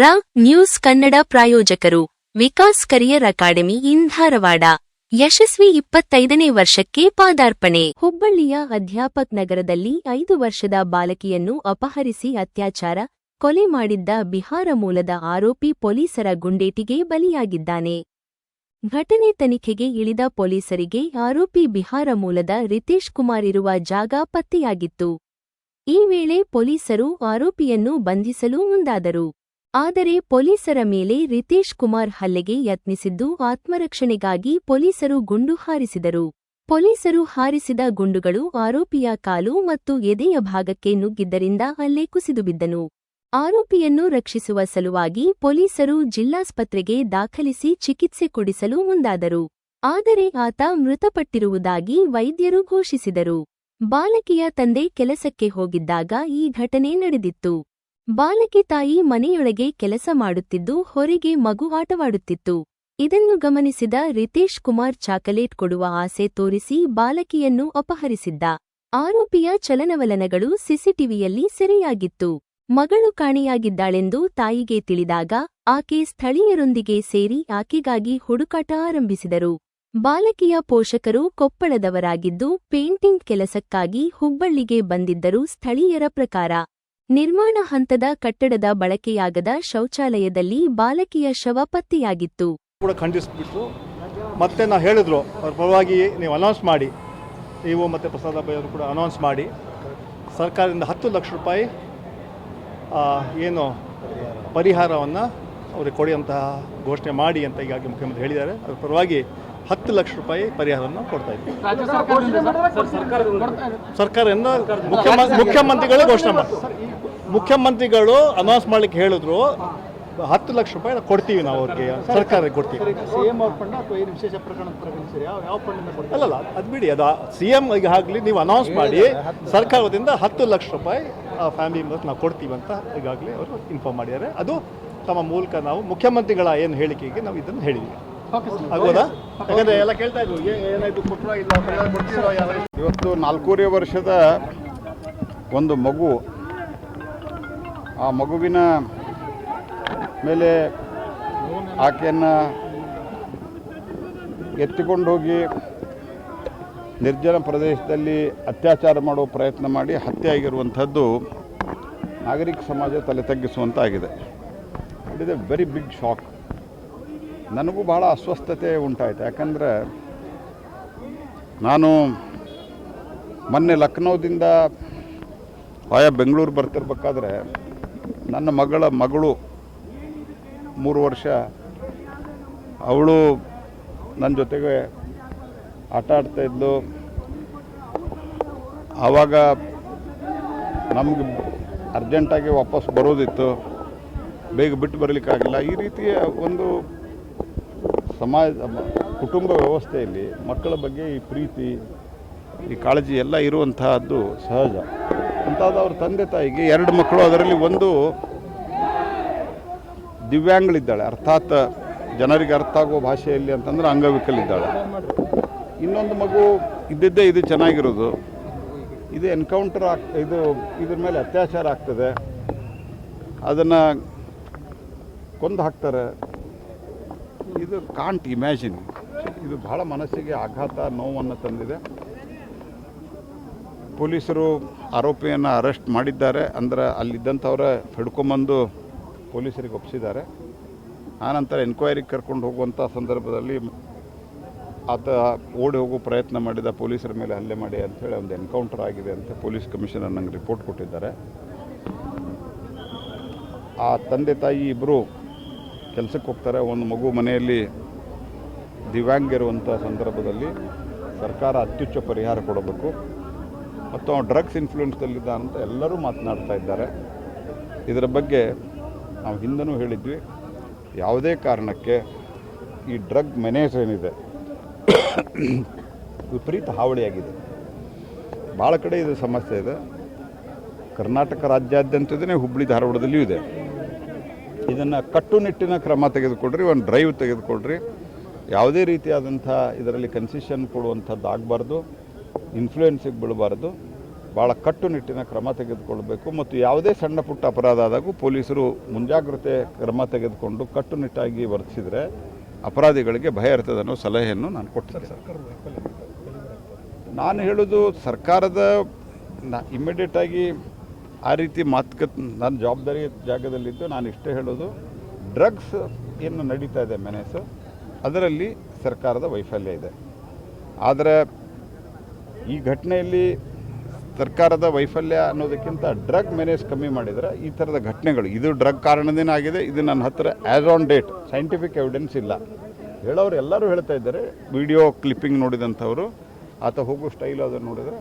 ರ ನ್ಯೂಸ್ ಕನ್ನಡ ಪ್ರಾಯೋಜಕರು, Vikas career academy in Dharwad ಯಶಸ್ವಿ ಇಪ್ಪತ್ತೈದನೇ ವರ್ಷಕ್ಕೆ ಪಾದಾರ್ಪಣೆ. ಹುಬ್ಬಳ್ಳಿಯ ಅಧ್ಯಾಪಕ್ ನಗರದಲ್ಲಿ ಐದು ವರ್ಷದ ಬಾಲಕಿಯನ್ನು ಅಪಹರಿಸಿ ಅತ್ಯಾಚಾರ, ಕೊಲೆ ಮಾಡಿದ್ದ ಬಿಹಾರ ಮೂಲದ ಆರೋಪಿ ಪೊಲೀಸರ ಗುಂಡೇಟಿಗೆ ಬಲಿಯಾಗಿದ್ದಾನೆ. ಘಟನೆ ತನಿಖೆಗೆ ಇಳಿದ ಪೊಲೀಸರಿಗೆ ಆರೋಪಿ ಬಿಹಾರ ಮೂಲದ ರಿತೇಶ್ ಕುಮಾರ್ ಇರುವ ಜಾಗ ಪತ್ತೆಯಾಗಿತ್ತು. ಈ ವೇಳೆ ಪೊಲೀಸರು ಆರೋಪಿಯನ್ನು ಬಂಧಿಸಲು ಮುಂದಾದರು. ಆದರೆ ಪೊಲೀಸರ ಮೇಲೆ ರಿತೇಶ್ ಕುಮಾರ್ ಹಲ್ಲೆಗೆ ಯತ್ನಿಸಿದ್ದು ಆತ್ಮರಕ್ಷಣೆಗಾಗಿ ಪೊಲೀಸರು ಗುಂಡು ಹಾರಿಸಿದರು. ಪೊಲೀಸರು ಹಾರಿಸಿದ ಗುಂಡುಗಳು ಆರೋಪಿಯ ಕಾಲು ಮತ್ತು ಎದೆಯ ಭಾಗಕ್ಕೆ ನುಗ್ಗಿದ್ದರಿಂದ ಅಲ್ಲೇ ಕುಸಿದುಬಿದ್ದನು. ಆರೋಪಿಯನ್ನು ರಕ್ಷಿಸುವ ಸಲುವಾಗಿ ಪೊಲೀಸರು ಜಿಲ್ಲಾಸ್ಪತ್ರೆಗೆ ದಾಖಲಿಸಿ ಚಿಕಿತ್ಸೆ ಕೊಡಿಸಲು ಮುಂದಾದರು. ಆದರೆ ಆತ ಮೃತಪಟ್ಟಿರುವುದಾಗಿ ವೈದ್ಯರು ಘೋಷಿಸಿದರು. ಬಾಲಕಿಯ ತಂದೆ ಕೆಲಸಕ್ಕೆ ಹೋಗಿದ್ದಾಗ ಈ ಘಟನೆ ನಡೆದಿತ್ತು. ಬಾಲಕಿ ತಾಯಿ ಮನೆಯೊಳಗೆ ಕೆಲಸ ಮಾಡುತ್ತಿದ್ದು ಹೊರಗೆ ಮಗು ಆಟವಾಡುತ್ತಿತ್ತು. ಇದನ್ನು ಗಮನಿಸಿದ ರಿತೇಶ್ ಕುಮಾರ್ ಚಾಕಲೇಟ್ ಕೊಡುವ ಆಸೆ ತೋರಿಸಿ ಬಾಲಕಿಯನ್ನು ಅಪಹರಿಸಿದ್ದ. ಆರೋಪಿಯ ಚಲನವಲನಗಳು ಸಿಸಿಟಿವಿಯಲ್ಲಿ ಸೆರೆಯಾಗಿತ್ತು. ಮಗಳು ಕಾಣೆಯಾಗಿದ್ದಾಳೆಂದು ತಾಯಿಗೆ ತಿಳಿದಾಗ ಆಕೆ ಸ್ಥಳೀಯರೊಂದಿಗೆ ಸೇರಿ ಆಕೆಗಾಗಿ ಹುಡುಕಾಟ ಆರಂಭಿಸಿದರು. ಬಾಲಕಿಯ ಪೋಷಕರು ಕೊಪ್ಪಳದವರಾಗಿದ್ದು ಪೇಂಟಿಂಗ್ ಕೆಲಸಕ್ಕಾಗಿ ಹುಬ್ಬಳ್ಳಿಗೆ ಬಂದಿದ್ದರು ಸ್ಥಳೀಯರ ಪ್ರಕಾರ. ನಿರ್ಮಾಣ ಹಂತದ ಕಟ್ಟಡದ ಬಳಕೆಯಾಗದ ಶೌಚಾಲಯದಲ್ಲಿ ಬಾಲಕಿಯ ಶವ ಪತ್ತೆಯಾಗಿತ್ತು. ಕೂಡ ಖಂಡಿಸ್ಬಿಟ್ಟು ಮತ್ತೆ ನಾ ಹೇಳಿದ್ರು, ಅವ್ರ ಪರವಾಗಿ ನೀವು ಅನೌನ್ಸ್ ಮಾಡಿ. ನೀವು ಮತ್ತು ಪ್ರಸಾದ ಅಬ್ಬಾಯಿ ಅವರು ಕೂಡ ಅನೌನ್ಸ್ ಮಾಡಿ. ಸರ್ಕಾರದಿಂದ ಹತ್ತು ಲಕ್ಷ ರೂಪಾಯಿ ಏನು ಪರಿಹಾರವನ್ನು ಅವ್ರಿಗೆ ಕೊಡುವಂತಹ ಘೋಷಣೆ ಮಾಡಿ ಅಂತ ಈಗಾಗಲೇ ಮುಖ್ಯಮಂತ್ರಿ ಹೇಳಿದ್ದಾರೆ. ಅದ್ರ ಪರವಾಗಿ ಹತ್ತು ಲಕ್ಷ ರೂಪಾಯಿ ಪರಿಹಾರವನ್ನು ಕೊಡ್ತಾ ಇದ್ದೀವಿ ರಾಜ್ಯ ಸರ್ಕಾರದಿಂದ ಸರ್? ಸರ್ಕಾರದಿಂದ ಸರ್ಕಾರದಿಂದ ಮುಖ್ಯಮ ಮುಖ್ಯಮಂತ್ರಿಗಳು ಘೋಷಣೆ ಮಾಡಿ ಮುಖ್ಯಮಂತ್ರಿಗಳು ಅನೌನ್ಸ್ ಮಾಡ್ಲಿಕ್ಕೆ ಹೇಳಿದ್ರು ಹತ್ತು ಲಕ್ಷ ರೂಪಾಯಿ ಕೊಡ್ತೀವಿ ನಾವು ಅವ್ರಿಗೆ ಸರ್ಕಾರಕ್ಕೆ ಕೊಡ್ತೀವಿ. ಸಿಎಂ ಅಲ್ಲ ಅಲ್ಲಲ್ಲ ಅದು ಬಿಡಿ ಅದು ಸಿ ಎಂ ಈಗ ಆಗಲಿ ನೀವು ಅನೌನ್ಸ್ ಮಾಡಿ ಸರ್ಕಾರದಿಂದ ಹತ್ತು ಲಕ್ಷ. ರೂಪಾಯಿ ಫ್ಯಾಮಿಲಿ ಮೆಂಬರ್ಸ್ ನಾವು ಕೊಡ್ತೀವಿ ಅಂತ ಈಗಾಗಲೇ ಅವರು ಇನ್ಫಾರ್ಮ್ ಮಾಡಿದ್ದಾರೆ. ಅದು ತಮ್ಮ ಮೂಲಕ ನಾವು ಮುಖ್ಯಮಂತ್ರಿಗಳ ಏನು ಹೇಳಿಕೆಗೆ ನಾವು ಇದನ್ನು ಹೇಳಿದ್ವಿ. ಆಗ್ಬೋದಾ ಯಾಕಂದ್ರೆ ಎಲ್ಲ ಕೇಳ್ತಾ ಇದ್ರು ಏ- ಏನಾಯ್ತು ಕೊಟ್ಟರೋ ಇಲ್ಲ ಪರಿಹಾರ ಕೊಡ್ತೀರೋ ಇವತ್ತು ನಾಲ್ಕೂವರೆ ವರ್ಷದ ಒಂದು ಮಗು ಆ ಮಗುವಿನ ಮೇಲೆ ಆಕೆಯನ್ನು ಎತ್ತಿಕೊಂಡು ಹೋಗಿ ನಿರ್ಜನ ಪ್ರದೇಶದಲ್ಲಿ ಅತ್ಯಾಚಾರ ಮಾಡುವ ಪ್ರಯತ್ನ ಮಾಡಿ ಹತ್ಯೆ ಆಗಿರುವಂಥದ್ದು ನಾಗರಿಕ ಸಮಾಜ ತಲೆ ತಗ್ಗಿಸುವಂತಾಗಿದೆ. It is a very big shock ನನಗೂ ಭಾಳ ಅಸ್ವಸ್ಥತೆ ಉಂಟಾಯಿತು. ಯಾಕಂದರೆ ನಾನು ಮೊನ್ನೆ ಲಕ್ನೋದಿಂದ ಆಯಾ ಬೆಂಗಳೂರು ಬರ್ತಿರ್ಬೇಕಾದ್ರೆ ನನ್ನ ಮಗಳ ಮಗಳು ಮೂರು ವರ್ಷ, ಅವಳು ನನ್ನ ಜೊತೆಗೆ ಆಟ ಆಡ್ತಾ ಇದ್ಲು. ಆವಾಗ ನಮಗೆ ಅರ್ಜೆಂಟಾಗಿ ವಾಪಸ್ ಬರೋದಿತ್ತು. ಬೇಗ ಬಿಟ್ಟು ಬರಲಿಕ್ಕಾಗಿಲ್ಲ. ಈ ರೀತಿಯ ಒಂದು ಸಮಾಜ ಕುಟುಂಬ ವ್ಯವಸ್ಥೆಯಲ್ಲಿ ಮಕ್ಕಳ ಬಗ್ಗೆ ಈ ಪ್ರೀತಿ, ಈ ಕಾಳಜಿ ಎಲ್ಲ ಇರುವಂತಹದ್ದು ಸಹಜ. ಅಂತಾದ ಅವ್ರ ತಂದೆ ತಾಯಿಗೆ ಎರಡು ಮಕ್ಕಳು, ಅದರಲ್ಲಿ ಒಂದು ದಿವ್ಯಾಂಗಳಿದ್ದಾಳೆ ಅರ್ಥಾತ್ ಜನರಿಗೆ ಅರ್ಥ ಆಗೋ ಭಾಷೆಯಲ್ಲಿ ಅಂತಂದ್ರೆ ಅಂಗವಿಕಲಿದ್ದಾಳೆ. ಇನ್ನೊಂದು ಮಗು ಇದ್ದಿದ್ದೇ ಇದು ಚೆನ್ನಾಗಿರೋದು. ಇದು ಎನ್ಕೌಂಟರ್ ಆಗ್, ಇದು, ಇದ್ರ ಮೇಲೆ ಅತ್ಯಾಚಾರ ಆಗ್ತದೆ. ಅದನ್ನು ಕೊಂದು ಹಾಕ್ತಾರೆ. ಇದು ಕಾಂಟ್ ಇಮ್ಯಾಜಿನ್ ಇದು ಬಹಳ ಮನಸ್ಸಿಗೆ ಆಘಾತ, ನೋವನ್ನು ತಂದಿದೆ. ಪೊಲೀಸರು ಆರೋಪಿಯನ್ನು ಅರೆಸ್ಟ್ ಮಾಡಿದ್ದಾರೆ. ಅಂದರೆ ಅಲ್ಲಿದ್ದಂಥವ್ರ ಹಿಡ್ಕೊಂಬಂದು ಪೊಲೀಸರಿಗೆ ಒಪ್ಪಿಸಿದ್ದಾರೆ ಆನಂತರ ಎನ್ಕ್ವೈರಿಗೆ ಕರ್ಕೊಂಡು ಹೋಗುವಂಥ ಸಂದರ್ಭದಲ್ಲಿ ಆತ ಓಡಿ ಹೋಗೋ ಪ್ರಯತ್ನ ಮಾಡಿದ, ಪೊಲೀಸರ ಮೇಲೆ ಹಲ್ಲೆ ಮಾಡಿ ಅಂಥೇಳಿ ಒಂದು ಎನ್ಕೌಂಟರ್ ಆಗಿದೆ ಅಂತ ಪೊಲೀಸ್ ಕಮಿಷನರ್ ನಂಗೆ ರಿಪೋರ್ಟ್ ಕೊಟ್ಟಿದ್ದಾರೆ. ಆ ತಂದೆ ತಾಯಿ ಇಬ್ಬರು ಕೆಲಸಕ್ಕೆ ಹೋಗ್ತಾರೆ, ಒಂದು ಮಗು ಮನೆಯಲ್ಲಿ ದಿವ್ಯಾಂಗ ಇರುವಂಥ ಸಂದರ್ಭದಲ್ಲಿ ಸರ್ಕಾರ ಅತ್ಯುಚ್ಚ ಪರಿಹಾರ ಕೊಡಬೇಕು. ಮತ್ತು ಅವನು ಡ್ರಗ್ಸ್ ಇನ್ಫ್ಲೂಯೆನ್ಸ್ದಲ್ಲಿದ್ದ ಅಂತ ಎಲ್ಲರೂ ಮಾತನಾಡ್ತಾ ಇದ್ದಾರೆ. ಇದರ ಬಗ್ಗೆ ನಾವು ಹಿಂದನೂ ಹೇಳಿದ್ವಿ. ಯಾವುದೇ ಕಾರಣಕ್ಕೆ ಈ ಡ್ರಗ್ ಮೆನೇಜ್ ಏನಿದೆ, ವಿಪರೀತ ಹಾವಳಿಯಾಗಿದೆ. ಭಾಳ ಕಡೆ ಇದು ಸಮಸ್ಯೆ ಇದೆ. ಕರ್ನಾಟಕ ರಾಜ್ಯಾದ್ಯಂತದೇ ಹುಬ್ಬಳ್ಳಿ ಧಾರವಾಡದಲ್ಲಿಯೂ ಇದೆ. ಇದನ್ನು ಕಟ್ಟುನಿಟ್ಟಿನ ಕ್ರಮ ತೆಗೆದುಕೊಡ್ರಿ ಒಂದು ಡ್ರೈವ್ ತೆಗೆದುಕೊಡ್ರಿ. ಯಾವುದೇ ರೀತಿಯಾದಂಥ ಇದರಲ್ಲಿ ಕನ್ಸಿಷನ್ ಕೊಡುವಂಥದ್ದು ಆಗಬಾರ್ದು ಇನ್ಫ್ಲೂಯೆನ್ಸಿಗೆ ಬೀಳಬಾರ್ದು. ಭಾಳ ಕಟ್ಟುನಿಟ್ಟಿನ ಕ್ರಮ ತೆಗೆದುಕೊಳ್ಬೇಕು ಮತ್ತು ಯಾವುದೇ ಸಣ್ಣ ಪುಟ್ಟ ಅಪರಾಧ ಆದಾಗೂ ಪೊಲೀಸರು ಮುಂಜಾಗ್ರತೆ ಕ್ರಮ ತೆಗೆದುಕೊಂಡು ಕಟ್ಟುನಿಟ್ಟಾಗಿ ವರ್ತಿಸಿದರೆ ಅಪರಾಧಿಗಳಿಗೆ ಭಯ ಇರ್ತದೆ ಅನ್ನೋ ಸಲಹೆಯನ್ನು ನಾನು ಕೊಟ್ಟಿದ್ದೆ ನಾನು ಹೇಳೋದು ಸರ್ಕಾರದ ನಾ ಇಮ್ಮಿಡಿಯೇಟಾಗಿ ಆ ರೀತಿ ಮಾತುಕತೆ ನನ್ನ ಜವಾಬ್ದಾರಿ ಜಾಗದಲ್ಲಿದ್ದು ನಾನು ಇಷ್ಟೇ ಹೇಳೋದು ಡ್ರಗ್ಸ್ ಏನು ನಡೀತಾ ಇದೆ ಮೆನೆಸು ಅದರಲ್ಲಿ ಸರ್ಕಾರದ ವೈಫಲ್ಯ ಇದೆ. ಆದರೆ ಈ ಘಟನೆಯಲ್ಲಿ ಸರ್ಕಾರದ ವೈಫಲ್ಯ ಅನ್ನೋದಕ್ಕಿಂತ ಡ್ರಗ್ ಮೆನೇಜ್ ಕಮ್ಮಿ ಮಾಡಿದರೆ ಈ ಥರದ ಘಟನೆಗಳು, ಇದು ಡ್ರಗ್ ಕಾರಣದಿಂದ ಆಗಿದೆ, ಇದು ನನ್ನ ಹತ್ರ as on date scientific evidence ಇಲ್ಲ. ಹೇಳೋರು ಎಲ್ಲರೂ ಹೇಳ್ತಾ ಇದ್ದಾರೆ ವಿಡಿಯೋ ಕ್ಲಿಪ್ಪಿಂಗ್ ನೋಡಿದಂಥವರು ಆತ ಹೋಗೋ ಸ್ಟೈಲ್ ಅದನ್ನು ನೋಡಿದ್ರೆ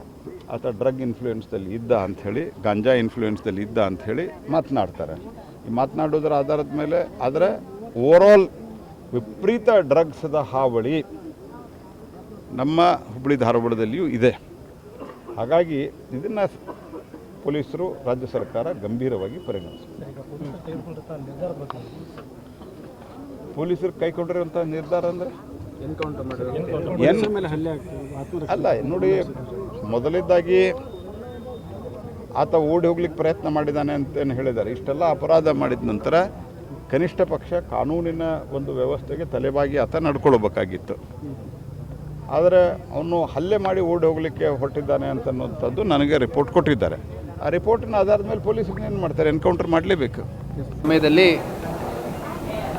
ಆತ ಡ್ರಗ್ ಇನ್ಫ್ಲೂಯೆನ್ಸ್ದಲ್ಲಿ ಇದ್ದ ಅಂಥೇಳಿ ಗಾಂಜಾ ಇನ್ಫ್ಲೂಯೆನ್ಸ್ದಲ್ಲಿ ಇದ್ದ ಅಂಥೇಳಿ ಮಾತನಾಡ್ತಾರೆ. ಈ ಮಾತನಾಡೋದ್ರ ಆಧಾರದ ಮೇಲೆ ಆದರೆ ಓವರಾಲ್ ವಿಪರೀತ ಡ್ರಗ್ಸ್ದ ಹಾವಳಿ ನಮ್ಮ ಹುಬ್ಬಳ್ಳಿ ಧಾರವಾಡದಲ್ಲಿಯೂ ಇದೆ. ಹಾಗಾಗಿ ಇದನ್ನು ಪೊಲೀಸರು ರಾಜ್ಯ ಸರ್ಕಾರ ಗಂಭೀರವಾಗಿ ಪರಿಗಣಿಸಬೇಕು ಪೊಲೀಸರು ಕೈಗೊಂಡಿರುವಂಥ ನಿರ್ಧಾರ ಅಂದರೆ? ಅಲ್ಲ ನೋಡಿ ಮೊದಲಿದ್ದಾಗಿ ಆತ ಓಡಿ ಹೋಗ್ಲಿಕ್ಕೆ ಪ್ರಯತ್ನ ಮಾಡಿದ್ದಾನೆ ಅಂತೇನು ಹೇಳಿದ್ದಾರೆ. ಇಷ್ಟೆಲ್ಲ ಅಪರಾಧ ಮಾಡಿದ ನಂತರ ಕನಿಷ್ಠ ಪಕ್ಷ ಕಾನೂನಿನ ಒಂದು ವ್ಯವಸ್ಥೆಗೆ ತಲೆಬಾಗಿ ಆತ ನಡ್ಕೊಳ್ಬೇಕಾಗಿತ್ತು. ಆದರೆ ಅವನು ಹಲ್ಲೆ ಮಾಡಿ ಓಡಿ ಹೋಗಲಿಕ್ಕೆ ಹೊರಟಿದ್ದಾನೆ ಅಂತನ್ನುವಂಥದ್ದು ನನಗೆ ರಿಪೋರ್ಟ್ ಕೊಟ್ಟಿದ್ದಾರೆ. ಆ ರಿಪೋರ್ಟಿನ ಆಧಾರದ ಮೇಲೆ ಪೊಲೀಸರು ಏನು ಮಾಡ್ತಾರೆ? ಎನ್ಕೌಂಟರ್ ಮಾಡಲೇಬೇಕು. ಸಮಯದಲ್ಲಿ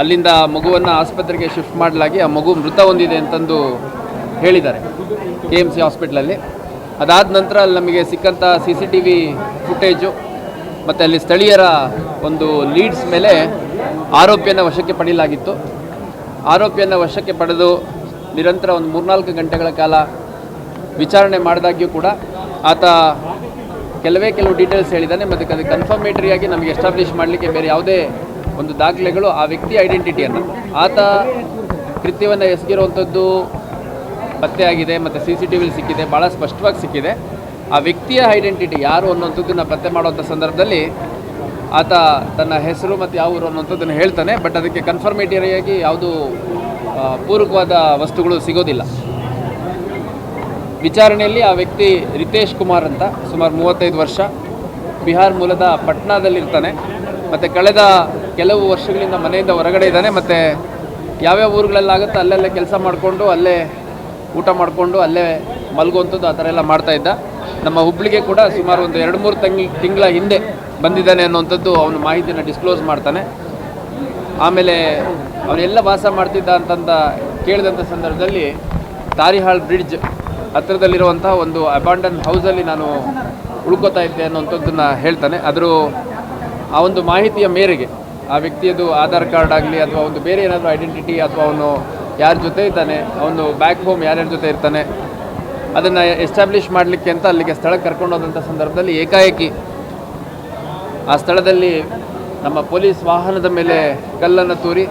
ಅಲ್ಲಿಂದ ಮಗುವನ್ನು ಆಸ್ಪತ್ರೆಗೆ ಶಿಫ್ಟ್ ಮಾಡಲಾಗಿ ಆ ಮಗು ಮೃತ ಹೊಂದಿದೆ ಅಂತಂದು ಹೇಳಿದ್ದಾರೆ. ಕೆ ಎಂ ಸಿ ಹಾಸ್ಪಿಟ್ಲಲ್ಲಿ. ಅದಾದ ನಂತರ ಅಲ್ಲಿ ನಮಗೆ ಸಿಕ್ಕಂಥ C C T V footage, ಮತ್ತು ಅಲ್ಲಿ ಸ್ಥಳೀಯರ ಒಂದು ಲೀಡ್ಸ್ ಮೇಲೆ ಆರೋಪಿಯನ್ನು ವಶಕ್ಕೆ ಪಡೆಯಲಾಗಿತ್ತು. ಆರೋಪಿಯನ್ನು ವಶಕ್ಕೆ ಪಡೆದು ನಿರಂತರ ಒಂದು ಮೂರ್ನಾಲ್ಕು ಗಂಟೆಗಳ ಕಾಲ ವಿಚಾರಣೆ ಮಾಡಿದಾಗ್ಯೂ ಕೂಡ ಆತ ಕೆಲವೇ ಕೆಲವು ಡೀಟೇಲ್ಸ್ ಹೇಳಿದ್ದಾನೆ, ಮತ್ತು ಅದು ಕನ್ಫರ್ಮೇಟರಿಯಾಗಿ ನಮಗೆ ಎಸ್ಟಾಬ್ಲಿಷ್ ಮಾಡಲಿಕ್ಕೆ ಬೇರೆ ಯಾವುದೇ ಒಂದು ದಾಖಲೆಗಳು ಆ ವ್ಯಕ್ತಿ ಐಡೆಂಟಿಟಿಯನ್ನು ಆತ ಕೃತ್ಯವನ್ನು ಎಸಗಿರುವಂಥದ್ದು ಪತ್ತೆಯಾಗಿದೆ ಮತ್ತು ಸಿ ಸಿ ಟಿ ವಿಲಿ ಸಿಕ್ಕಿದೆ ಭಾಳ ಸ್ಪಷ್ಟವಾಗಿ ಸಿಕ್ಕಿದೆ. ಆ ವ್ಯಕ್ತಿಯ ಐಡೆಂಟಿಟಿ ಯಾರು ಅನ್ನೋಂಥದ್ದನ್ನು ಪತ್ತೆ ಮಾಡುವಂಥ ಸಂದರ್ಭದಲ್ಲಿ ಆತ ತನ್ನ ಹೆಸರು ಮತ್ತು ಯಾವ ಊರು ಅನ್ನೋಂಥದ್ದನ್ನು ಹೇಳ್ತಾನೆ, ಬಟ್ ಅದಕ್ಕೆ ಕನ್ಫರ್ಮೇಟರಿಯಾಗಿ ಯಾವುದು ಪೂರಕವಾದ ವಸ್ತುಗಳು ಸಿಗೋದಿಲ್ಲ. ವಿಚಾರಣೆಯಲ್ಲಿ ಆ ವ್ಯಕ್ತಿ ರಿತೇಶ್ ಕುಮಾರ್ ಅಂತ, ಸುಮಾರು ಮೂವತ್ತೈದು ವರ್ಷ. ಬಿಹಾರ್ ಮೂಲದ ಪಟ್ನಾದಲ್ಲಿರ್ತಾನೆ. ಮತ್ತು ಕಳೆದ ಕೆಲವು ವರ್ಷಗಳಿಂದ ಮನೆಯಿಂದ ಹೊರಗಡೆ ಇದ್ದಾನೆ, ಮತ್ತು ಯಾವ್ಯಾವ ಊರುಗಳಲ್ಲಾಗುತ್ತೋ ಅಲ್ಲೆಲ್ಲ ಕೆಲಸ ಮಾಡಿಕೊಂಡು, ಅಲ್ಲೇ ಊಟ ಮಾಡಿಕೊಂಡು, ಅಲ್ಲೇ ಮಲಗುವಂಥದ್ದು ಆ ಥರ ಎಲ್ಲ ಮಾಡ್ತಾ ಇದ್ದ. ನಮ್ಮ ಹುಬ್ಳಿಗೆ ಕೂಡ ಸುಮಾರು ಒಂದು ಎರಡು ಮೂರು ತಂಗಿ, ತಿಂಗಳ ಹಿಂದೆ ಬಂದಿದ್ದಾನೆ ಅನ್ನುವಂಥದ್ದು ಅವನು ಮಾಹಿತಿನ ಡಿಸ್ಕ್ಲೋಸ್ ಮಾಡ್ತಾನೆ. ಆಮೇಲೆ ಅವನೆಲ್ಲ ವಾಸ ಮಾಡ್ತಿದ್ದ ಅಂತಂದ ಕೇಳಿದಂಥ ಸಂದರ್ಭದಲ್ಲಿ ತಾರಿಹಾಳ್ ಬ್ರಿಡ್ಜ್ ಹತ್ತಿರದಲ್ಲಿರುವಂಥ ಒಂದು ಅಬಾಂಡನ್ ಹೌಸಲ್ಲಿ ನಾನು ಉಳ್ಕೋತಾ ಇದ್ದೆ ಅನ್ನೋಂಥದ್ದನ್ನು ಹೇಳ್ತಾನೆ. ಆದರೂ ಆ ಒಂದು ಮಾಹಿತಿಯ ಮೇರೆಗೆ ಆ ವ್ಯಕ್ತಿಯದು ಆಧಾರ್ ಕಾರ್ಡ್ ಆಗಲಿ ಅಥವಾ ಒಂದು ಬೇರೆ ಏನಾದರೂ ಐಡೆಂಟಿಟಿ ಅಥವಾ ಅವನು ಯಾರ ಜೊತೆ ಇದ್ದಾನೆ, ಅವನು ಬ್ಯಾಕ್ ಹೋಮ್ ಯಾರ್ಯಾರ ಜೊತೆ ಇರ್ತಾನೆ, ಅದನ್ನು ಎಸ್ಟಾಬ್ಲಿಷ್ ಮಾಡಲಿಕ್ಕೆ ಅಂತ ಅಲ್ಲಿಗೆ ಸ್ಥಳಕ್ಕೆ ಕರ್ಕೊಂಡು ಹೋದಂಥ ಸಂದರ್ಭದಲ್ಲಿ ಏಕಾಏಕಿ ಆ ಸ್ಥಳದಲ್ಲಿ ನಮ್ಮ ಪೊಲೀಸ್ ವಾಹನದ ಮೇಲೆ ಕಲ್ಲನ್ನು ತೂರಿ,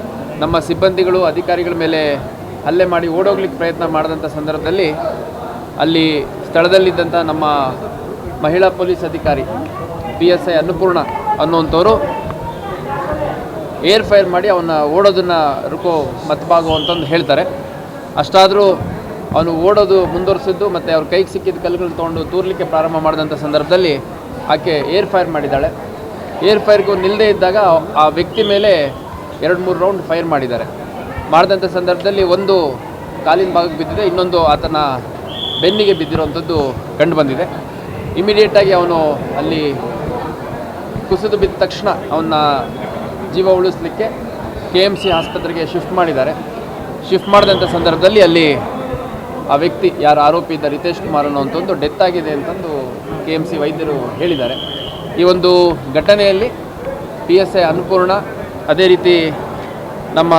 ನಮ್ಮ ಸಿಬ್ಬಂದಿಗಳು, ಅಧಿಕಾರಿಗಳ ಮೇಲೆ ಹಲ್ಲೆ ಮಾಡಿ ಓಡೋಗ್ಲಿಕ್ಕೆ ಪ್ರಯತ್ನ ಮಾಡಿದಂಥ ಸಂದರ್ಭದಲ್ಲಿ ಅಲ್ಲಿ ಸ್ಥಳದಲ್ಲಿದ್ದಂಥ ನಮ್ಮ ಮಹಿಳಾ ಪೊಲೀಸ್ ಅಧಿಕಾರಿ ಪಿ ಎಸ್ ಐ ಅನ್ನಪೂರ್ಣ ಅನ್ನುವಂಥವ್ರು ಏರ್ ಫೈರ್ ಮಾಡಿ ಅವನ್ನ ಓಡೋದನ್ನು ರುಕೋ ಮತ್ಬಾಗು ಅಂತಂದು ಹೇಳ್ತಾರೆ. ಅಷ್ಟಾದರೂ ಅವನು ಓಡೋದು ಮುಂದುವರಿಸಿದ್ದು ಮತ್ತು ಅವ್ರ ಕೈಗೆ ಸಿಕ್ಕಿದ ಕಲ್ಲುಗಳನ್ನ ತೊಗೊಂಡು ತೂರ್ಲಿಕ್ಕೆ ಪ್ರಾರಂಭ ಮಾಡಿದಂಥ ಸಂದರ್ಭದಲ್ಲಿ ಆಕೆ ಏರ್ ಫೈರ್ ಮಾಡಿದ್ದಾಳೆ. ಏರ್ ಫೈರ್ಗೂ ನಿಲ್ಲದೆ ಇದ್ದಾಗ ಆ ವ್ಯಕ್ತಿ ಮೇಲೆ ಎರಡು ಮೂರು ರೌಂಡ್ ಫೈರ್ ಮಾಡಿದ್ದಾರೆ. ಮಾಡಿದಂಥ ಸಂದರ್ಭದಲ್ಲಿ ಒಂದು ಕಾಲಿನ ಭಾಗಕ್ಕೆ ಬಿದ್ದಿದೆ, ಇನ್ನೊಂದು ಆತನ ಬೆನ್ನಿಗೆ ಬಿದ್ದಿರುವಂಥದ್ದು ಕಂಡು ಬಂದಿದೆ. ಇಮಿಡಿಯೇಟಾಗಿ ಅವನು ಅಲ್ಲಿ ಕುಸಿದು ಬಿದ್ದ ತಕ್ಷಣ ಅವನ್ನ ಜೀವ ಉಳಿಸ್ಲಿಕ್ಕೆ ಕೆ ಎಂ ಸಿ ಆಸ್ಪತ್ರೆಗೆ ಶಿಫ್ಟ್ ಮಾಡಿದ್ದಾರೆ. ಶಿಫ್ಟ್ ಮಾಡಿದಂಥ ಸಂದರ್ಭದಲ್ಲಿ ಅಲ್ಲಿ ಆ ವ್ಯಕ್ತಿ ಯಾರು ಆರೋಪಿ ಇದ್ದ ರಿತೇಶ್ ಕುಮಾರ್ ಅನ್ನೋಂಥದ್ದು ಡೆತ್ ಆಗಿದೆ ಅಂತಂದು ಕೆ ಎಂ ಸಿ ವೈದ್ಯರು ಹೇಳಿದ್ದಾರೆ. ಈ ಒಂದು ಘಟನೆಯಲ್ಲಿ ಪಿ ಎಸ್ ಐ ಅನ್ನಪೂರ್ಣ, ಅದೇ ರೀತಿ ನಮ್ಮ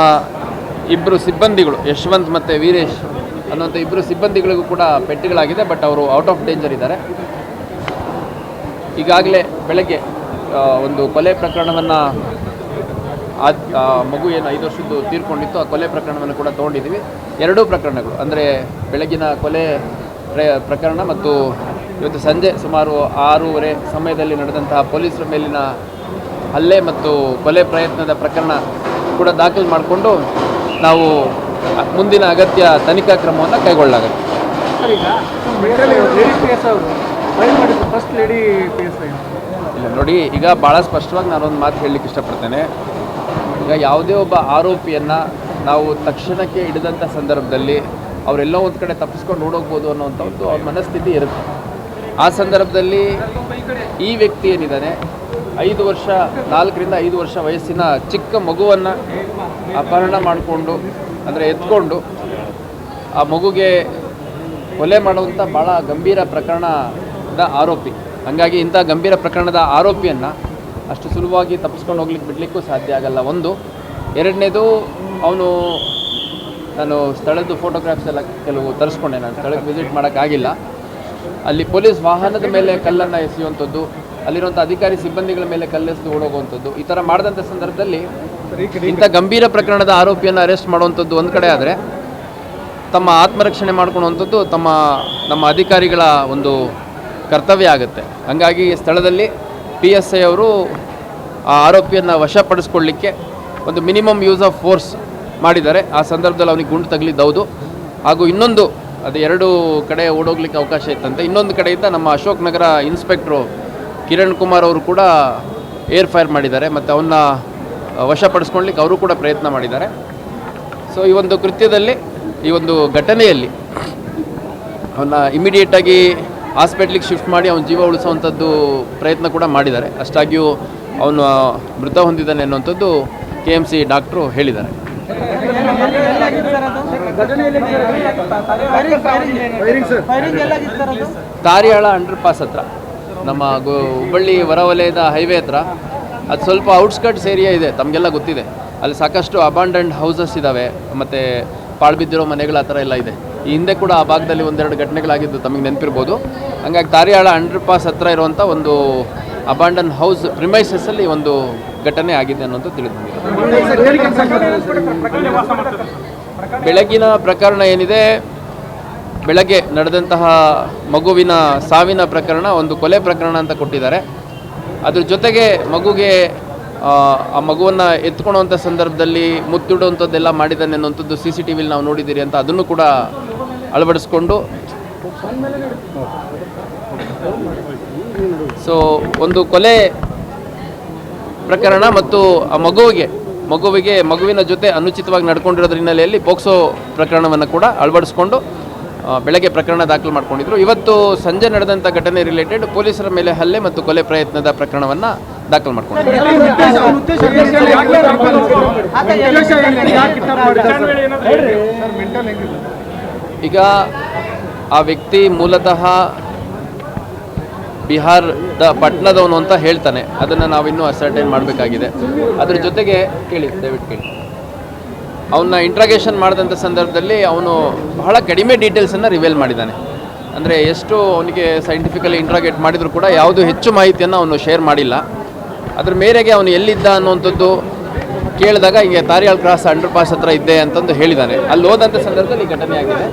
ಇಬ್ಬರು ಸಿಬ್ಬಂದಿಗಳು ಯಶವಂತ್ ಮತ್ತು ವೀರೇಶ್ ಅನ್ನುವಂಥ ಇಬ್ಬರು ಸಿಬ್ಬಂದಿಗಳಿಗೂ ಕೂಡ ಪೆಟ್ಟುಗಳಾಗಿದೆ ಬಟ್ ಅವರು ಔಟ್ ಆಫ್ ಡೇಂಜರ್ ಇದ್ದಾರೆ. ಈಗಾಗಲೇ ಬೆಳಗ್ಗೆ ಒಂದು ಕೊಲೆ ಪ್ರಕರಣವನ್ನು ಆ ಮಗು ಏನು ಐದು ವರ್ಷದ್ದು ತೀರ್ಕೊಂಡಿತ್ತು ಆ ಕೊಲೆ ಪ್ರಕರಣವನ್ನು ಕೂಡ ತೊಗೊಂಡಿದ್ದೀವಿ. ಎರಡೂ ಪ್ರಕರಣಗಳು ಅಂದರೆ ಬೆಳಗಿನ ಕೊಲೆ ಪ್ರ- ಪ್ರಕರಣ ಮತ್ತು ಇವತ್ತು ಸಂಜೆ ಸುಮಾರು ಆರೂವರೆ ಸಮಯದಲ್ಲಿ ನಡೆದಂತಹ ಪೊಲೀಸರ ಮೇಲಿನ ಹಲ್ಲೆ ಮತ್ತು ಕೊಲೆ ಪ್ರಯತ್ನದ ಪ್ರಕರಣ ಕೂಡ ದಾಖಲು ಮಾಡಿಕೊಂಡು ನಾವು ಮುಂದಿನ ಅಗತ್ಯ ತನಿಖಾ ಕ್ರಮವನ್ನು ಕೈಗೊಳ್ಳಲಾಗುತ್ತೆ. ಇಲ್ಲ ನೋಡಿ ಈಗ ಭಾಳ ಸ್ಪಷ್ಟವಾಗಿ ನಾನೊಂದು ಮಾತು ಹೇಳಲಿಕ್ಕೆ ಇಷ್ಟಪಡ್ತೇನೆ. ಈಗ ಯಾವುದೇ ಒಬ್ಬ ಆರೋಪಿಯನ್ನು ನಾವು ತಕ್ಷಣಕ್ಕೆ ಹಿಡಿದಂಥ ಸಂದರ್ಭದಲ್ಲಿ ಅವರೆಲ್ಲೋ ಒಂದು ಕಡೆ ತಪ್ಪಿಸ್ಕೊಂಡು ನೋಡೋಗ್ಬೋದು ಅನ್ನೋವಂಥ ಒಂದು ಅವ್ರ ಮನಸ್ಥಿತಿ ಇರುತ್ತೆ. ಆ ಸಂದರ್ಭದಲ್ಲಿ ಈ ವ್ಯಕ್ತಿ ಏನಿದ್ದಾನೆ? ಐದು ವರ್ಷ, ನಾಲ್ಕರಿಂದ ಐದು ವರ್ಷ ವಯಸ್ಸಿನ ಚಿಕ್ಕ ಮಗುವನ್ನು ಅಪಹರಣ ಮಾಡಿಕೊಂಡು, ಅಂದರೆ ಎತ್ಕೊಂಡು ಆ ಮಗುಗೆ ಕೊಲೆ ಮಾಡುವಂಥ ಭಾಳ ಗಂಭೀರ ಪ್ರಕರಣದ ಆರೋಪಿ. ಹಾಗಾಗಿ ಇಂಥ ಗಂಭೀರ ಪ್ರಕರಣದ ಆರೋಪಿಯನ್ನು ಅಷ್ಟು ಸುಲಭವಾಗಿ ತಪ್ಪಿಸ್ಕೊಂಡು ಹೋಗ್ಲಿಕ್ಕೆ ಬಿಡಲಿಕ್ಕೂ ಸಾಧ್ಯ ಆಗಲ್ಲ. ಒಂದು. ಎರಡನೇದು ಅವನು ನಾನು ಸ್ಥಳದ್ದು ಫೋಟೋಗ್ರಾಫ್ಸ್ ಎಲ್ಲ ಕೆಲವು ತರಿಸ್ಕೊಂಡೆ. ನಾನು ಸ್ಥಳಕ್ಕೆ ವಿಸಿಟ್ ಮಾಡೋಕ್ಕಾಗಿಲ್ಲ. ಅಲ್ಲಿ ಪೊಲೀಸ್ ವಾಹನದ ಮೇಲೆ ಕಲ್ಲನ್ನು ಎಸೆಯುವಂಥದ್ದು ಅಲ್ಲಿರುವಂಥ ಅಧಿಕಾರಿ ಸಿಬ್ಬಂದಿಗಳ ಮೇಲೆ ಕಲ್ಲೆಸೆದು ಓಡೋಗುವಂಥದ್ದು ಈ ಥರ ಮಾಡಿದಂಥ ಸಂದರ್ಭದಲ್ಲಿ ಇಂಥ ಗಂಭೀರ ಪ್ರಕರಣದ ಆರೋಪಿಯನ್ನು ಅರೆಸ್ಟ್ ಮಾಡುವಂಥದ್ದು ಒಂದು ಕಡೆ ಆದರೆ ತಮ್ಮ ಆತ್ಮರಕ್ಷಣೆ ಮಾಡ್ಕೊಳ್ಳುವಂಥದ್ದು ತಮ್ಮ ನಮ್ಮ ಅಧಿಕಾರಿಗಳ ಒಂದು ಕರ್ತವ್ಯ ಆಗುತ್ತೆ. ಹಾಗಾಗಿ ಸ್ಥಳದಲ್ಲಿ ಪಿ ಎಸ್ ಐ ಅವರು ಆ ಆರೋಪಿಯನ್ನು ವಶಪಡಿಸ್ಕೊಳ್ಳಿಕ್ಕೆ ಒಂದು ಮಿನಿಮಮ್ ಯೂಸ್ ಆಫ್ ಫೋರ್ಸ್ ಮಾಡಿದ್ದಾರೆ. ಆ ಸಂದರ್ಭದಲ್ಲಿ ಅವನಿಗೆ ಗುಂಡು ತಗಲಿದ್ದೌದು. ಹಾಗೂ ಇನ್ನೊಂದು, ಅದು ಎರಡು ಕಡೆ ಓಡೋಗ್ಲಿಕ್ಕೆ ಅವಕಾಶ ಇತ್ತಂತೆ. ಇನ್ನೊಂದು ಕಡೆಯಿಂದ ನಮ್ಮ ಅಶೋಕ್ ನಗರ ಇನ್ಸ್ಪೆಕ್ಟ್ರು ಕಿರಣ್ ಕುಮಾರ್ ಅವರು ಕೂಡ ಏರ್ ಫೈರ್ ಮಾಡಿದ್ದಾರೆ. ಮತ್ತು ಅವನ್ನ ವಶಪಡಿಸ್ಕೊಳ್ಲಿಕ್ಕೆ ಅವರು ಕೂಡ ಪ್ರಯತ್ನ ಮಾಡಿದ್ದಾರೆ. ಸೊ ಈ ಒಂದು ಕೃತ್ಯದಲ್ಲಿ, ಈ ಒಂದು ಘಟನೆಯಲ್ಲಿ ಅವನ್ನ ಇಮಿಡಿಯೇಟಾಗಿ ಹಾಸ್ಪಿಟ್ಲಿಗೆ ಶಿಫ್ಟ್ ಮಾಡಿ ಅವನ ಜೀವ ಉಳಿಸುವಂಥದ್ದು ಪ್ರಯತ್ನ ಕೂಡ ಮಾಡಿದ್ದಾರೆ. ಅಷ್ಟಾಗಿಯೂ ಅವನು ಮೃತ ಹೊಂದಿದ್ದಾನೆ ಅನ್ನುವಂಥದ್ದು ಕೆ ಎಂ ಸಿ ಡಾಕ್ಟ್ರು ಹೇಳಿದ್ದಾರೆ. ತಾರಿಯಾಳ ಅಂಡರ್ ಪಾಸ್ ಹತ್ರ, ನಮ್ಮ ಗು, ಹುಬ್ಬಳ್ಳಿ ಹೊರವಲಯದ ಹೈವೇ ಹತ್ರ. ಅದು ಸ್ವಲ್ಪ ಔಟ್ಸ್ಕಟ್ಸ್ ಏರಿಯಾ ಇದೆ, ತಮಗೆಲ್ಲ ಗೊತ್ತಿದೆ. ಅಲ್ಲಿ ಸಾಕಷ್ಟು ಅಬಾಂಡೆಂಟ್ ಹೌಸಸ್ ಇದ್ದಾವೆ ಮತ್ತು ಪಾಳ್ಬಿದ್ದಿರೋ ಮನೆಗಳು ಆ ಥರ ಎಲ್ಲ ಇದೆ. ಈ ಹಿಂದೆ ಕೂಡ ಆ ಭಾಗದಲ್ಲಿ ಒಂದೆರಡು ಘಟನೆಗಳಾಗಿದ್ದು ತಮಗೆ ನೆನಪಿರ್ಬೋದು. ಹಂಗಾಗಿ ತಾರಿಯಾಳ ಅಂಡರ್ ಪಾಸ್ ಹತ್ರ ಇರುವಂಥ ಒಂದು ಅಬಾಂಡನ್ ಹೌಸ್ ಪ್ರಿಮೈಸಸ್ಸಲ್ಲಿ ಒಂದು ಘಟನೆ ಆಗಿದೆ ಅನ್ನೋದು ತಿಳಿದು ಬೆಳಗಿನ ಪ್ರಕರಣ ಏನಿದೆ? ಬೆಳಗ್ಗೆ ನಡೆದಂತಹ ಮಗುವಿನ ಸಾವಿನ ಪ್ರಕರಣ ಒಂದು ಕೊಲೆ ಪ್ರಕರಣ ಅಂತ ಕೊಟ್ಟಿದ್ದಾರೆ. ಅದ್ರ ಜೊತೆಗೆ ಮಗುಗೆ ಆ, ಮಗುವನ್ನು ಎತ್ಕೊಳ್ಳುವಂಥ ಸಂದರ್ಭದಲ್ಲಿ ಮುತ್ತಿಡುವಂಥದ್ದೆಲ್ಲ ಮಾಡಿದ್ದಾನೆ ಅನ್ನೋಂಥದ್ದು ಸಿ ಸಿ ಟಿ ವಿಲಿ ನಾವು ನೋಡಿದ್ದೀರಿ ಅಂತ ಅದನ್ನು ಕೂಡ ಅಳವಡಿಸ್ಕೊಂಡು. ಸೊ ಒಂದು ಕೊಲೆ ಪ್ರಕರಣ ಮತ್ತು ಆ ಮಗುವಿಗೆ ಮಗುವಿಗೆ, ಮಗುವಿನ ಜೊತೆ ಅನುಚಿತವಾಗಿ ನಡ್ಕೊಂಡಿರೋದ್ರ ಹಿನ್ನೆಲೆಯಲ್ಲಿ ಪೋಕ್ಸೋ ಪ್ರಕರಣವನ್ನು ಕೂಡ ಅಳವಡಿಸ್ಕೊಂಡು ಬೆಳಗ್ಗೆ ಪ್ರಕರಣ ದಾಖಲು ಮಾಡ್ಕೊಂಡಿದ್ರು. ಇವತ್ತು ಸಂಜೆ ನಡೆದಂಥ ಘಟನೆ ರಿಲೇಟೆಡ್ ಪೊಲೀಸರ ಮೇಲೆ ಹಲ್ಲೆ ಮತ್ತು ಕೊಲೆ ಪ್ರಯತ್ನದ ಪ್ರಕರಣವನ್ನು ದಾಖಲು ಮಾಡ್ಕೊಂಡಿದ್ರು. ಈಗ ಆ ವ್ಯಕ್ತಿ ಮೂಲತಃ ಬಿಹಾರದ ಪಟ್ನದವನು ಅಂತ ಹೇಳ್ತಾನೆ. ಅದನ್ನು ನಾವಿನ್ನೂ ಅಸರ್ಟೈನ್ ಮಾಡಬೇಕಾಗಿದೆ. ಅದ್ರ ಜೊತೆಗೆ ಕೇಳಿ, ದಯವಿಟ್ಟು ಕೇಳಿ. ಅವನ್ನ ಇಂಟ್ರಾಗೇಷನ್ ಮಾಡಿದಂಥ ಸಂದರ್ಭದಲ್ಲಿ ಅವನು ಬಹಳ ಕಡಿಮೆ ಡೀಟೇಲ್ಸನ್ನು ರಿವೀಲ್ ಮಾಡಿದ್ದಾನೆ. ಅಂದರೆ ಎಷ್ಟು ಅವನಿಗೆ ಸೈಂಟಿಫಿಕಲಿ ಇಂಟ್ರಾಗೇಟ್ ಮಾಡಿದರೂ ಕೂಡ ಯಾವುದು ಹೆಚ್ಚು ಮಾಹಿತಿಯನ್ನು ಅವನು ಶೇರ್ ಮಾಡಿಲ್ಲ. ಅದ್ರ ಮೇರೆಗೆ ಅವನು ಎಲ್ಲಿದ್ದ ಅನ್ನುವಂಥದ್ದು ಕೇಳಿದಾಗ ಹೀಗೆ ತಾರಿಯಾಳ್ ಕ್ರಾಸ್ ಅಂಡರ್ ಪಾಸ್ ಹತ್ರ ಇದ್ದೆ ಅಂತಂದು ಹೇಳಿದ್ದಾನೆ ಅಲ್ಲಿ ಹೋದಂಥ ಸಂದರ್ಭದಲ್ಲಿ ಈ ಘಟನೆ ಆಗಿದೆ.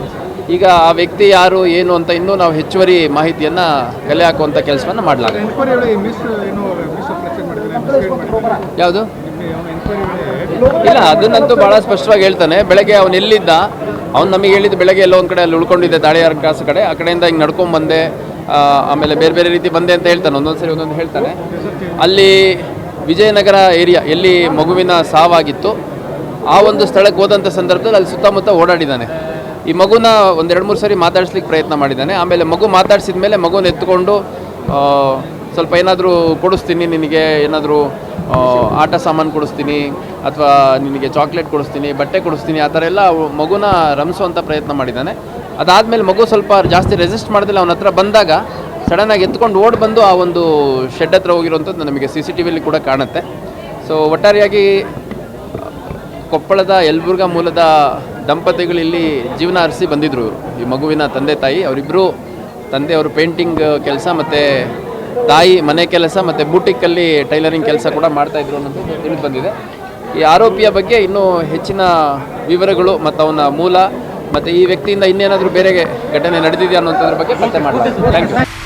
ಈಗ ಆ ವ್ಯಕ್ತಿ ಯಾರು ಏನು ಅಂತ ಇನ್ನೂ ನಾವು ಹೆಚ್ಚುವರಿ ಮಾಹಿತಿಯನ್ನು ಕಲೆ ಹಾಕುವಂಥ ಕೆಲಸವನ್ನು ಮಾಡಲಾಗುತ್ತೆ ಯಾವುದು? ಇಲ್ಲ ಅದನ್ನಂತೂ ಭಾಳ ಸ್ಪಷ್ಟವಾಗಿ ಹೇಳ್ತಾನೆ. ಬೆಳಗ್ಗೆ ಅವನು ಎಲ್ಲಿದ್ದ? ಅವ್ನು ನಮಗೆ ಹೇಳಿದ ಬೆಳಗ್ಗೆ ಎಲ್ಲೋ ಒಂದು ಕಡೆ ಅಲ್ಲಿ ಉಳ್ಕೊಂಡಿದ್ದೆ ತಾಳಿಯಾರ ಕ್ರಾಸ್ ಕಡೆ. ಆ ಕಡೆಯಿಂದ ಹಿಂಗೆ ನಡ್ಕೊಂಡ್ಬಂದೆ ಆಮೇಲೆ ಬೇರೆ ಬೇರೆ ರೀತಿ ಬಂದೆ ಅಂತ ಹೇಳ್ತಾನೆ. ಒಂದೊಂದು ಸರಿ ಒಂದೊಂದು ಹೇಳ್ತಾನೆ. ಅಲ್ಲಿ ವಿಜಯನಗರ ಏರಿಯಾ ಎಲ್ಲಿ ಮಗುವಿನ ಸಾವಾಗಿತ್ತು, ಆ ಒಂದು ಸ್ಥಳಕ್ಕೆ ಹೋದಂಥ ಸಂದರ್ಭದಲ್ಲಿ ಅಲ್ಲಿ ಸುತ್ತಮುತ್ತ ಓಡಾಡಿದ್ದಾನೆ. ಈ ಮಗುನ ಒಂದೆರಡು ಮೂರು ಸರಿ ಮಾತಾಡಿಸ್ಲಿಕ್ಕೆ ಪ್ರಯತ್ನ ಮಾಡಿದ್ದಾನೆ. ಆಮೇಲೆ ಮಗು ಮಾತಾಡಿಸಿದ ಮೇಲೆ ಮಗುನ ಎತ್ಕೊಂಡು ಸ್ವಲ್ಪ ಏನಾದರೂ ಕೊಡಿಸ್ತೀನಿ, ನಿನಗೆ ಏನಾದರೂ ಆಟ ಸಾಮಾನು ಕೊಡಿಸ್ತೀನಿ, ಅಥವಾ ನಿನಗೆ ಚಾಕ್ಲೇಟ್ ಕೊಡಿಸ್ತೀನಿ, ಬಟ್ಟೆ ಕೊಡಿಸ್ತೀನಿ, ಆ ಥರ ಎಲ್ಲ ಮಗುನ ರಮಿಸುವಂಥ ಪ್ರಯತ್ನ ಮಾಡಿದ್ದಾನೆ. ಅದಾದಮೇಲೆ ಮಗು ಸ್ವಲ್ಪ ಜಾಸ್ತಿ ರೆಸಿಸ್ಟ್ ಮಾಡಿದ್ರೆ ಅವನ ಹತ್ರ ಬಂದಾಗ ಸಡನ್ನಾಗಿ ಎತ್ಕೊಂಡು ಓಡ್ ಬಂದು ಆ ಒಂದು ಶೆಡ್ ಹತ್ರ ಹೋಗಿರುವಂಥದ್ದು ನಮಗೆ ಸಿ ಸಿ ಟಿ ವಿಲಿ ಕೂಡ ಕಾಣುತ್ತೆ. ಸೊ ಒಟ್ಟಾರೆಯಾಗಿ, ಕೊಪ್ಪಳದ ಯಲ್ಬುರ್ಗ ಮೂಲದ ದಂಪತಿಗಳು ಇಲ್ಲಿ ಜೀವನ ಹರಿಸಿ ಬಂದಿದ್ರು ಇವರು. ಈ ಮಗುವಿನ ತಂದೆ ತಾಯಿ ಅವರಿಬ್ಬರು ತಂದೆ ಅವರು ಪೇಂಟಿಂಗ್ ಕೆಲಸ ಮತ್ತು ತಾಯಿ ಮನೆ ಕೆಲಸ ಮತ್ತು ಬೂಟಿಕ್ಕಲ್ಲಿ ಟೈಲರಿಂಗ್ ಕೆಲಸ ಕೂಡ ಮಾಡ್ತಾ ಇದ್ರು ಅನ್ನೋದು ತಿಳಿದು ಬಂದಿದೆ. ಈ ಆರೋಪಿಯ ಬಗ್ಗೆ ಇನ್ನೂ ಹೆಚ್ಚಿನ ವಿವರಗಳು ಮತ್ತು ಅವನ ಮೂಲ ಮತ್ತು ಈ ವ್ಯಕ್ತಿಯಿಂದ ಇನ್ನೇನಾದರೂ ಬೇರೆ ಘಟನೆ ನಡೆದಿದೆಯಾ ಅನ್ನೋಂಥದ್ರ ಬಗ್ಗೆ ಪತ್ತೆ ಮಾಡ್ತಾರೆ ಥ್ಯಾಂಕ್ ಯು